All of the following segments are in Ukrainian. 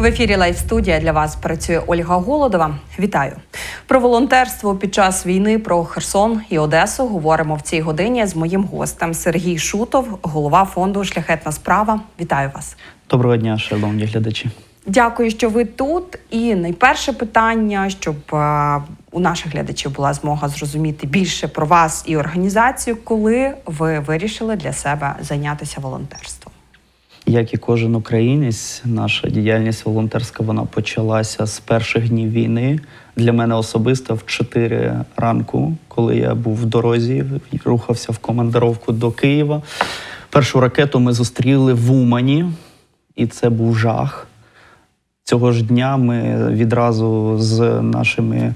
В ефірі Лайф студія для вас працює Ольга Голодова. Вітаю про волонтерство під час війни, про Херсон і Одесу. Говоримо в цій годині з моїм гостем Сергій Шутов, голова фонду Шляхетна справа. Вітаю вас. Доброго дня, шановні глядачі. Дякую, що ви тут. І найперше питання, щоб е, у наших глядачів була змога зрозуміти більше про вас і організацію, коли ви вирішили для себе зайнятися волонтерством. Як і кожен українець, наша діяльність волонтерська вона почалася з перших днів війни. Для мене особисто в 4 ранку, коли я був в дорозі, рухався в командировку до Києва. Першу ракету ми зустріли в Умані, і це був жах. Цього ж дня ми відразу з нашими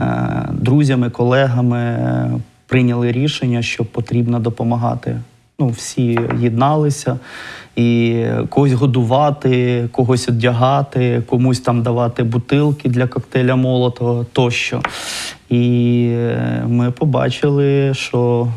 е, друзями, колегами прийняли рішення, що потрібно допомагати. Ну, всі єдналися і когось годувати, когось одягати, комусь там давати бутилки для коктейля Молотова тощо. І е, ми побачили, що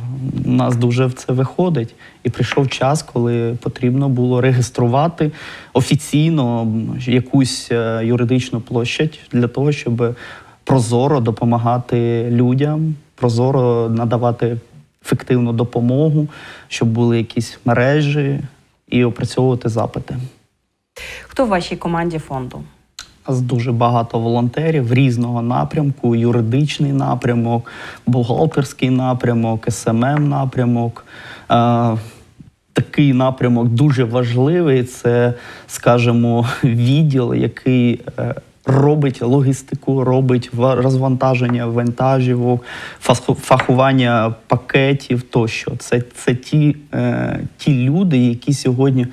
у нас дуже в це виходить. І прийшов час, коли потрібно було реєструвати офіційно якусь е, юридичну площадь для того, щоб прозоро допомагати людям, прозоро надавати ефективну допомогу, щоб були якісь мережі і опрацьовувати запити. Хто в вашій команді фонду? Нас дуже багато волонтерів різного напрямку: юридичний напрямок, бухгалтерський напрямок, СММ напрямок. Е, Такий напрямок дуже важливий. Це, скажімо, відділ, який е, робить логістику, робить ва- розвантаження вантажівок, фасху- фахування пакетів тощо. Це, це ті, е, ті люди, які сьогодні.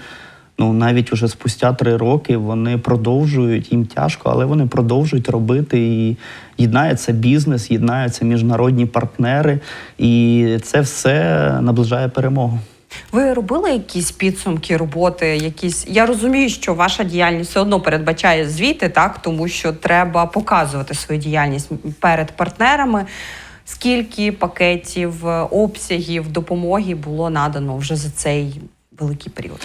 Ну, навіть уже спустя три роки вони продовжують, їм тяжко, але вони продовжують робити і єднається бізнес, єднаються міжнародні партнери, і це все наближає перемогу. Ви робили якісь підсумки роботи? Якісь я розумію, що ваша діяльність все одно передбачає звіти, так тому що треба показувати свою діяльність перед партнерами. Скільки пакетів, обсягів допомоги було надано вже за цей великий період?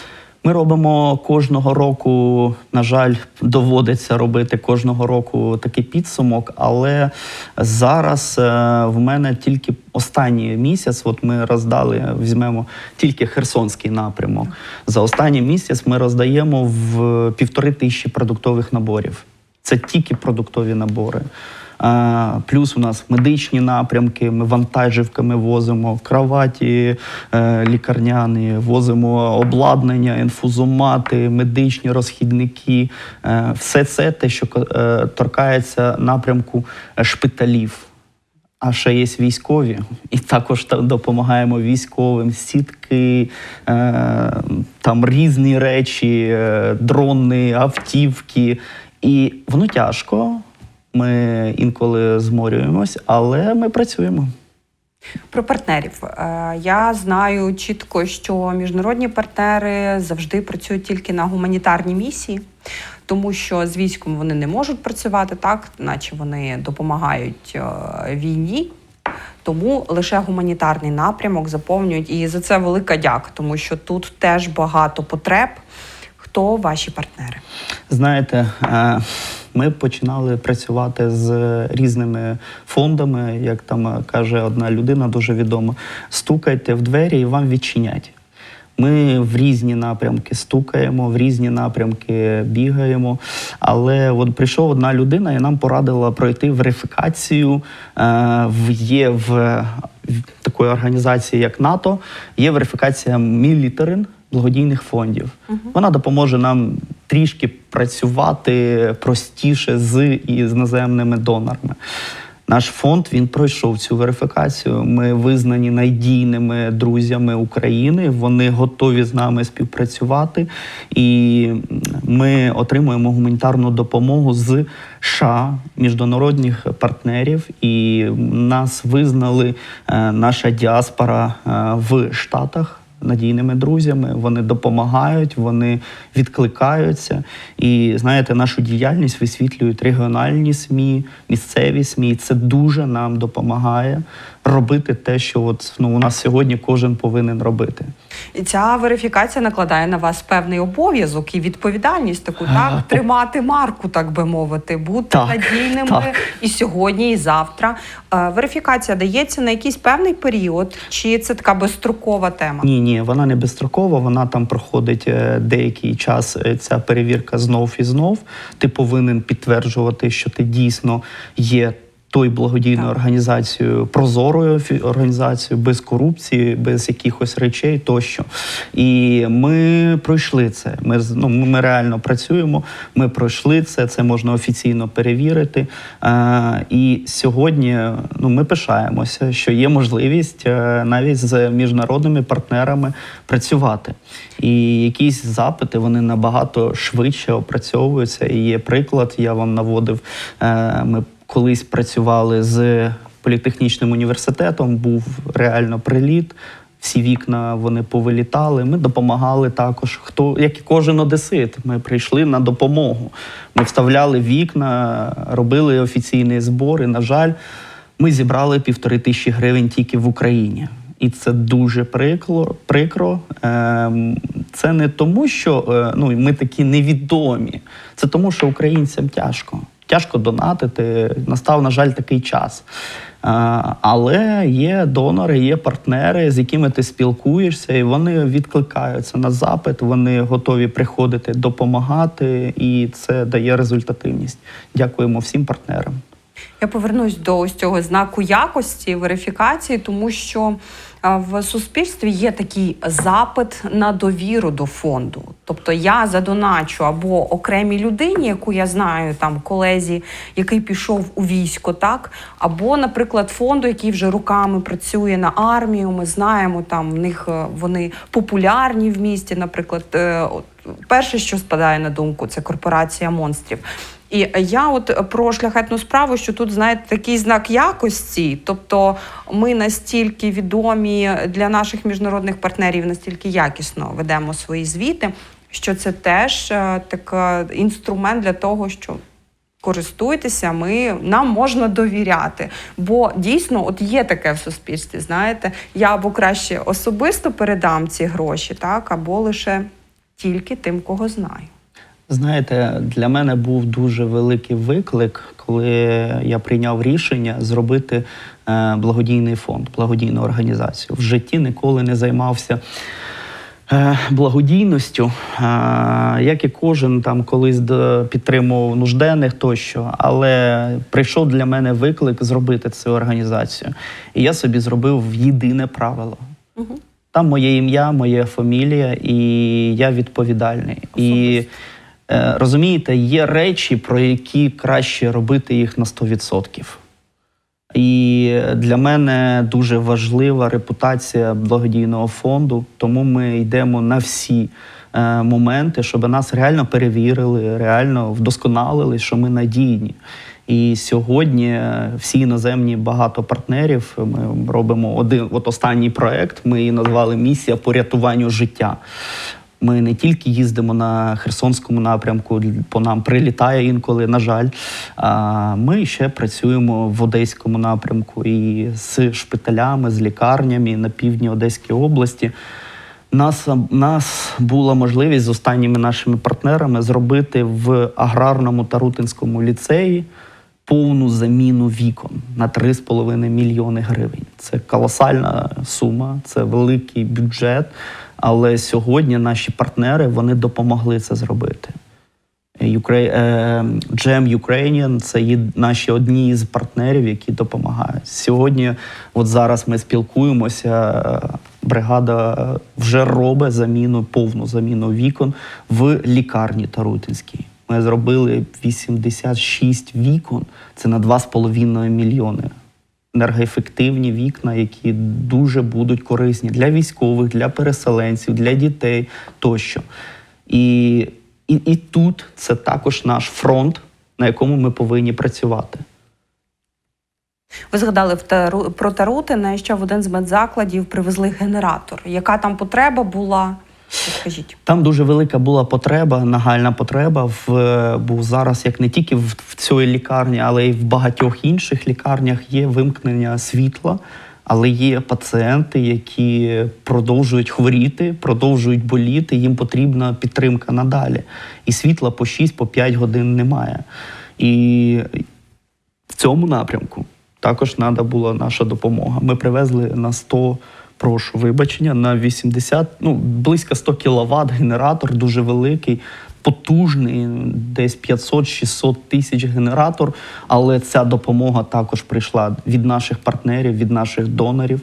Ми робимо кожного року, на жаль, доводиться робити кожного року такий підсумок, але зараз е, в мене тільки останній місяць, от ми роздали, візьмемо тільки Херсонський напрямок. За останній місяць ми роздаємо в півтори тисячі продуктових наборів. Це тільки продуктові набори. Плюс у нас медичні напрямки, ми вантажівками возимо кроваті е, лікарняні, возимо обладнання, інфузомати, медичні розхідники. Е, все це те, що е, торкається напрямку шпиталів. А ще є військові, і також та- допомагаємо військовим сітки, там різні речі, дрони, автівки. І воно тяжко. Ми інколи зморюємось, але ми працюємо. Про партнерів Е, я знаю чітко, що міжнародні партнери завжди працюють тільки на гуманітарній місії, тому що з військом вони не можуть працювати так, наче вони допомагають е, війні. Тому лише гуманітарний напрямок заповнюють. І за це велика дяка, тому що тут теж багато потреб. Хто ваші партнери? Знаєте, е, ми починали працювати з різними фондами, як там каже одна людина, дуже відома: стукайте в двері і вам відчинять. Ми в різні напрямки стукаємо, в різні напрямки бігаємо. Але от прийшов одна людина і нам порадила пройти верифікацію. Е, в- Є в такої організації, як НАТО, є верифікація мілітерин благодійних фондів. Вона допоможе нам трішки працювати простіше з і з іноземними донорами. Наш фонд він пройшов цю верифікацію. Ми визнані надійними друзями України. Вони готові з нами співпрацювати, і ми отримуємо гуманітарну допомогу з США, міжнародних партнерів. І нас визнали е, наша діаспора е, в Штатах надійними друзями. Вони допомагають, вони відкликаються. І знаєте, нашу діяльність висвітлюють регіональні СМІ, місцеві СМІ. Це дуже нам допомагає. Робити те, що от, ну, у нас сьогодні кожен повинен робити. І ця верифікація накладає на вас певний обов'язок і відповідальність таку, так по- тримати марку, так би мовити, бути Так, надійними так. і сьогодні, і завтра. Е, Верифікація дається на якийсь певний період, чи це така безстрокова тема? Ні, ні, вона не безстрокова, вона там проходить е, деякий час. е, Ця перевірка знов і знов. Ти повинен підтверджувати, що ти дійсно є. Тою благодійною Так. організацією, прозорою організацією, без корупції, без якихось речей тощо. І ми пройшли це. Ми ну, ми реально працюємо. Ми пройшли це. Це можна офіційно перевірити. Е, і сьогодні ну, ми пишаємося, що є можливість е, навіть з міжнародними партнерами працювати. І якісь запити вони набагато швидше опрацьовуються. І є приклад, я вам наводив. Е, ми колись працювали з політехнічним університетом, був реально приліт. Всі вікна вони повилітали. Ми допомагали також. Хто як і кожен одесит, ми прийшли на допомогу. Ми вставляли вікна, робили офіційні збори. На жаль, ми зібрали півтори тисячі гривень тільки в Україні. І це дуже прикро. прикро. Ем, Це не тому, що е, ну, ми такі невідомі. Це тому, що українцям тяжко. Тяжко донатити. Настав, на жаль, такий час. Е, Але є донори, є партнери, з якими ти спілкуєшся, і вони відкликаються на запит, вони готові приходити допомагати, і це дає результативність. Дякуємо всім партнерам. Я повернусь до ось цього знаку якості верифікації, тому що в суспільстві є такий запит на довіру до фонду. Тобто я задоначу або окремій людині, яку я знаю, там колезі, який пішов у військо, так або, наприклад, фонду, який вже руками працює на армію. Ми знаємо, там в них е, вони популярні в місті. Наприклад, е, перше, що спадає на думку, це корпорація монстрів. І я от про шляхетну справу, що тут знаєте такий знак якості, тобто ми настільки відомі для наших міжнародних партнерів, настільки якісно ведемо свої звіти, що це теж е, так, інструмент для того, що користуйтеся, ми нам можна довіряти. Бо дійсно, от є таке в суспільстві. Знаєте, я або краще особисто передам ці гроші, так, або лише тільки тим, кого знаю. Знаєте, для мене був дуже великий виклик, коли я прийняв рішення зробити е, благодійний фонд, благодійну організацію. В житті ніколи не займався е, благодійністю, е, як і кожен там колись підтримував нужденних тощо. Але прийшов для мене виклик зробити цю організацію. І я собі зробив єдине правило. Угу. Там моє ім'я, моя фамілія, і я відповідальний. І е, розумієте, є речі, про які краще робити їх на 100%. І для мене дуже важлива репутація благодійного фонду, тому ми йдемо на всі е, моменти, щоб нас реально перевірили, реально вдосконалили, що ми надійні. І сьогодні е, всі іноземні багато партнерів. Ми робимо один от останній проект. Ми її назвали Місія по рятуванню життя. Ми не тільки їздимо на Херсонському напрямку, по нам прилітає інколи, на жаль. А ми ще працюємо в Одеському напрямку і з шпиталями, з лікарнями на півдні Одеської області. Нас, нас була можливість з останніми нашими партнерами зробити в аграрному та рутинському ліцеї повну заміну вікон на 3,5 мільйони гривень. Це колосальна сума, це великий бюджет. Але сьогодні наші партнери вони допомогли це зробити. Е, Jam Ukrainian – це є наші одні з партнерів, які допомагають. Сьогодні, от зараз ми спілкуємося. е, Бригада вже робить заміну, повну заміну вікон в лікарні Тарутинській. Ми зробили 86 вікон. Це на 2,5 мільйони. Енергоефективні вікна, які дуже будуть корисні для військових, для переселенців, для дітей тощо. І, і, і тут це також наш фронт, на якому ми повинні працювати. Ви згадали про Тарутине, що в один з медзакладів привезли генератор. Яка там потреба була? Скажіть. Там дуже велика була потреба, нагальна потреба. В був зараз, як не тільки в, в цій лікарні, але й в багатьох інших лікарнях є вимкнення світла. Але є пацієнти, які продовжують хворіти, продовжують боліти, їм потрібна підтримка надалі. І світла по 6-5 годин немає. І в цьому напрямку також треба була наша допомога. Ми привезли на 100, прошу вибачення, на 80, ну близько 100 кВт генератор, дуже великий, потужний, десь 500-600 тисяч генератор. Але ця допомога також прийшла від наших партнерів, від наших донорів.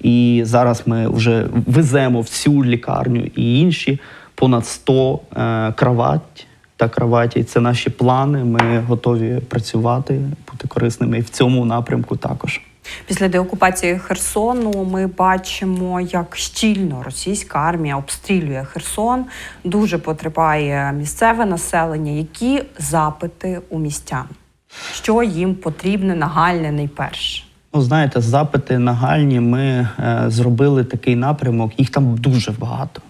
І зараз ми вже веземо в цю лікарню і інші понад 100 е, кровать та кроваті. Це наші плани. Ми готові працювати, бути корисними і в цьому напрямку також. Після деокупації Херсону ми бачимо, як щільно російська армія обстрілює Херсон. Дуже потрапляє місцеве населення. Які запити у містян? Що їм потрібне нагальне найперше? Ну, знаєте, запити нагальні. Ми е, зробили такий напрямок, їх там дуже багато.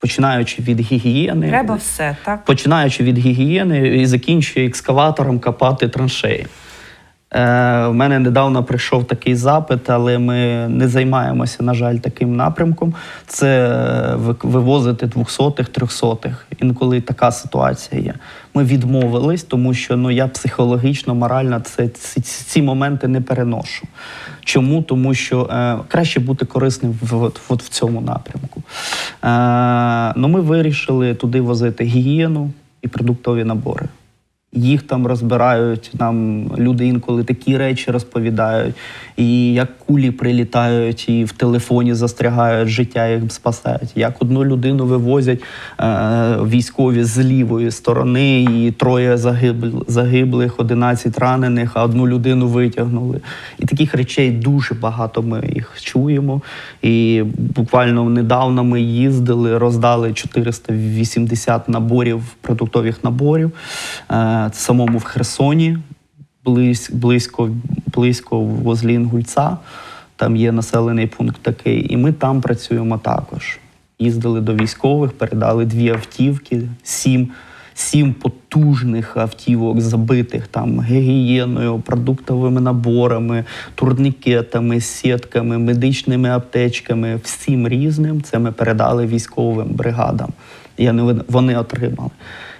Починаючи від гігієни, Треба все, так? починаючи від гігієни і закінчує екскаватором копати траншеї. Е, в мене недавно прийшов такий запит, але ми не займаємося, на жаль, таким напрямком. Це е, вивозити двохсотих, трьохсотих. Інколи така ситуація є. Ми відмовились, тому що ну, я психологічно, морально це, ці, ці моменти не переношу. Чому? Тому що е, краще бути корисним в, от, от в цьому напрямку. Е, ну, ми вирішили туди возити гігієну і продуктові набори. Їх там розбирають, нам люди інколи такі речі розповідають, і як кулі прилітають, і в телефоні застрягають, життя їх спасають. Як одну людину вивозять е, військові з лівої сторони, і троє загибл, загиблих, 11 ранених, а одну людину витягнули. І таких речей дуже багато ми їх чуємо. І буквально недавно ми їздили, роздали 480 наборів продуктових наборів е, самому в Херсоні, близь, близько, близько возле Інгульця. Там є населений пункт такий, і ми там працюємо також. Їздили до військових, передали дві автівки, сім, сім потужних автівок, забитих там гігієною, продуктовими наборами, турнікетами, сітками, медичними аптечками, всім різним. Це ми передали військовим бригадам. І вони- вони отримали.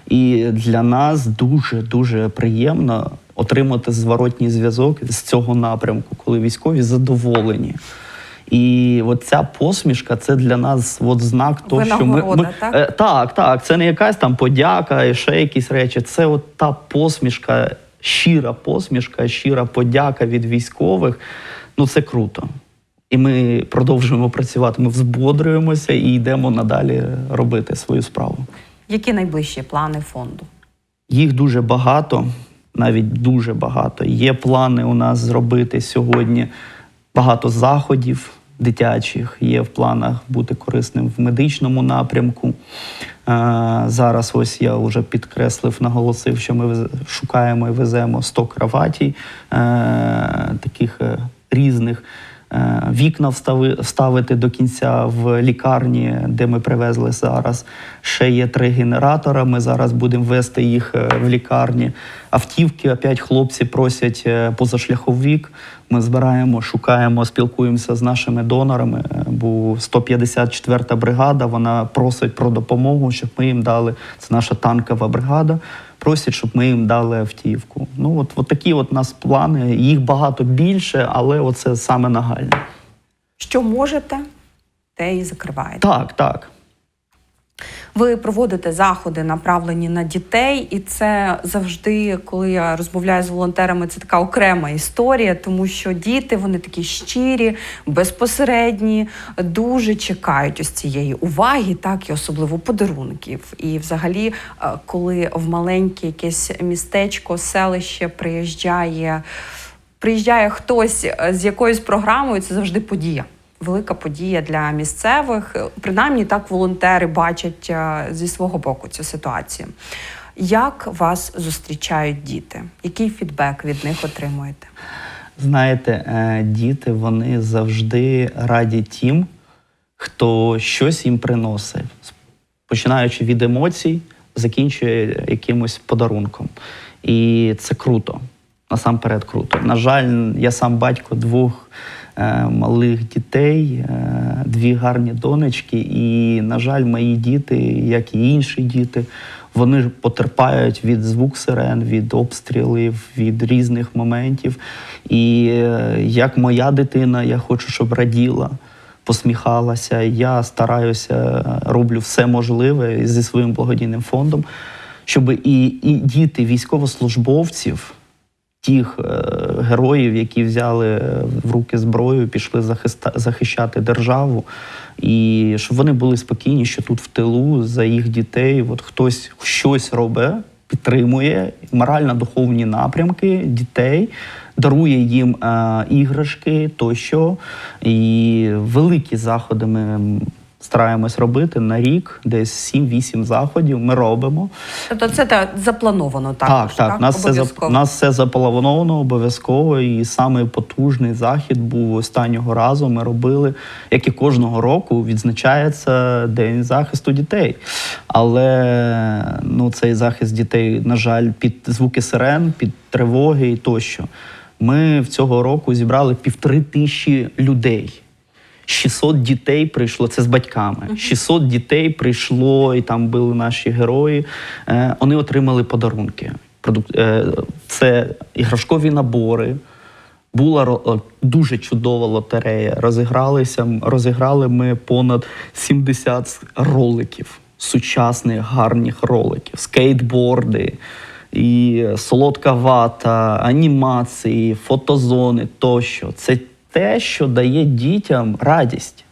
І для нас дуже дуже приємно отримати зворотній зв'язок з цього напрямку, коли військові задоволені. І от ця посмішка це для нас от знак того, що ми, ми так? Е, так, так. Це не якась там подяка і ще якісь речі. Це от та посмішка, щира посмішка, щира подяка від військових. Ну це круто. І ми продовжуємо працювати. Ми взбодрюємося і йдемо надалі робити свою справу. Які найближчі плани фонду? Їх дуже багато, навіть дуже багато. Є плани у нас зробити сьогодні багато заходів дитячих. Є в планах бути корисним в медичному напрямку. Е, Зараз ось я вже підкреслив, наголосив, що ми шукаємо і веземо 100 кроватій, е, таких е, різних. Е, Вікна встави, вставити до кінця в лікарні, де ми привезли зараз. Ще є три генератора. Ми зараз будемо вести їх е, в лікарні. Автівки опять хлопці просять е, позашляховик. Ми збираємо, шукаємо, спілкуємося з нашими донорами. Бо 154-та бригада вона просить про допомогу, щоб ми їм дали. Це наша танкова бригада. Просять, щоб ми їм дали автівку. Ну от, от такі от у нас плани. Їх багато більше, але оце саме нагальне. Що можете, те і закриваєте. Так, так. Ви проводите заходи, направлені на дітей, і це завжди, коли я розмовляю з волонтерами, це така окрема історія, тому що діти вони такі щирі, безпосередні, дуже чекають ось цієї уваги, так і особливо подарунків. І взагалі, е, коли в маленьке якесь містечко, селище приїжджає, приїжджає хтось е, з якоюсь програмою, це завжди подія велика подія для місцевих. Принаймні так волонтери бачать е, зі свого боку цю ситуацію. Як вас зустрічають діти? Який фідбек від них отримуєте? Знаєте, е, діти вони завжди раді тим, хто щось їм приносить, починаючи від емоцій, закінчує якимось подарунком. І це круто. Насамперед круто. На жаль, я сам батько двох малих дітей, е, дві гарні донечки. І, на жаль, мої діти, як і інші діти, вони потерпають від звук сирен, від обстрілів, від різних моментів. І е, як моя дитина, я хочу, щоб раділа посміхалася. Я стараюся, роблю все можливе зі своїм благодійним фондом, щоб і, і діти військовослужбовців, тих е, героїв, які взяли в руки зброю, пішли захиста, захищати державу, і щоб вони були спокійні, що тут в тилу за їх дітей, от хтось щось робить, підтримує морально-духовні напрямки дітей дарує їм е, іграшки тощо. І великі заходи ми стараємось робити на рік, десь 7-8 заходів ми робимо. Тобто це та, заплановано Так, також, так. Нас, все, нас все заплановано обов'язково. І самий потужний захід був останнього разу. Ми робили, як і кожного року, відзначається День захисту дітей. Але ну, цей захист дітей, на жаль, під звуки сирен, під тривоги і тощо. Ми в цього року зібрали півтори тисячі людей. 600 дітей прийшло, це з батьками. 600 дітей прийшло, і там були наші герої. Е, вони отримали подарунки. Е, це іграшкові набори. Була е, дуже чудова лотерея. Розігралися, розіграли ми понад 70 роликів, сучасних гарних роликів, скейтборди, і солодка вата, анімації, фотозони тощо. Це те, що дає дітям радість.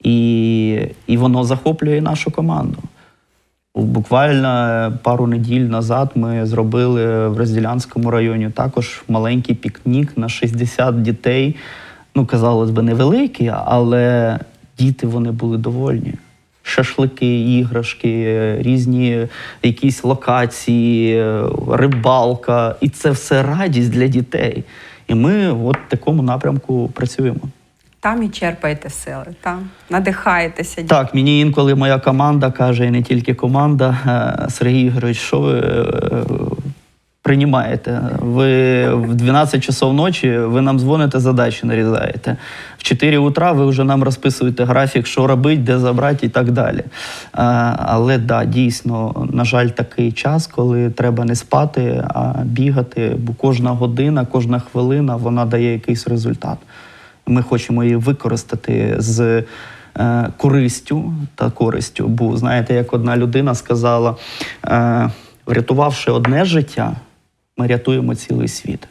І, і воно захоплює нашу команду. Буквально пару неділь назад ми зробили в Розділянському районі також маленький пікнік на 60 дітей. Ну, казалось би, невеликий, але діти вони були довольні. Шашлики, іграшки, різні якісь локації, рибалка. І це все радість для дітей. І ми от в такому напрямку працюємо. Там і черпаєте сили, там надихаєтеся. Так, мені інколи моя команда каже, і не тільки команда, е, Сергій Ігорович, що ви е, приймаєте? Ви в 12 часов ночі ви нам дзвоните, задачі нарізаєте. В 4 утра ви вже нам розписуєте графік, що робити, де забрати і так далі. Е, Але да, дійсно, на жаль, такий час, коли треба не спати, а бігати, бо кожна година, кожна хвилина вона дає якийсь результат. Ми хочемо її використати з е, користю та користю. Бо знаєте, як одна людина сказала, е, врятувавши одне життя, ми рятуємо цілий світ.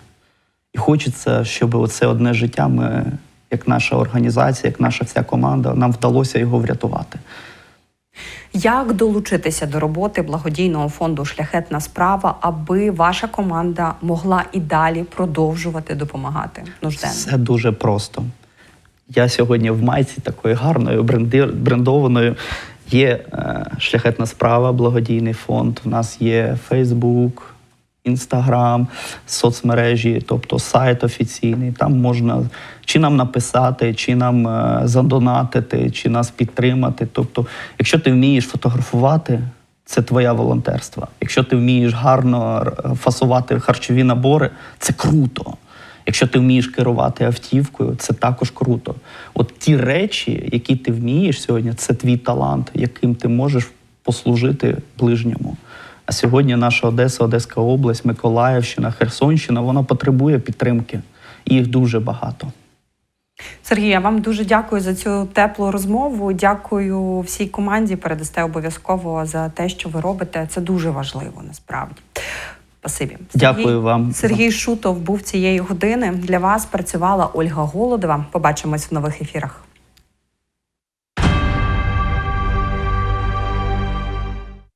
І хочеться, щоб оце одне життя ми, як наша організація, як наша вся команда, нам вдалося його врятувати. Як долучитися до роботи благодійного фонду Шляхетна справа, аби ваша команда могла і далі продовжувати допомагати нужденним? Все дуже просто. Я сьогодні в майці такою гарною, брендованою. Є е, шляхетна справа, благодійний фонд. У нас є Фейсбук, Інстаграм, соцмережі, тобто сайт офіційний. Там можна чи нам написати, чи нам е, задонатити, чи нас підтримати. Тобто, якщо ти вмієш фотографувати, це твоє волонтерство. Якщо ти вмієш гарно фасувати харчові набори, це круто. Якщо ти вмієш керувати автівкою, це також круто. От ті речі, які ти вмієш сьогодні, це твій талант, яким ти можеш послужити ближньому. А сьогодні наша Одеса, Одеська область, Миколаївщина, Херсонщина, вона потребує підтримки. І Їх дуже багато. Сергій, я вам дуже дякую за цю теплу розмову. Дякую всій команді. Передасте обов'язково за те, що ви робите. Це дуже важливо насправді. Спасибі. Дякую вам. Сергій Шутов був цієї години. Для вас працювала Ольга Голодова. Побачимось в нових ефірах.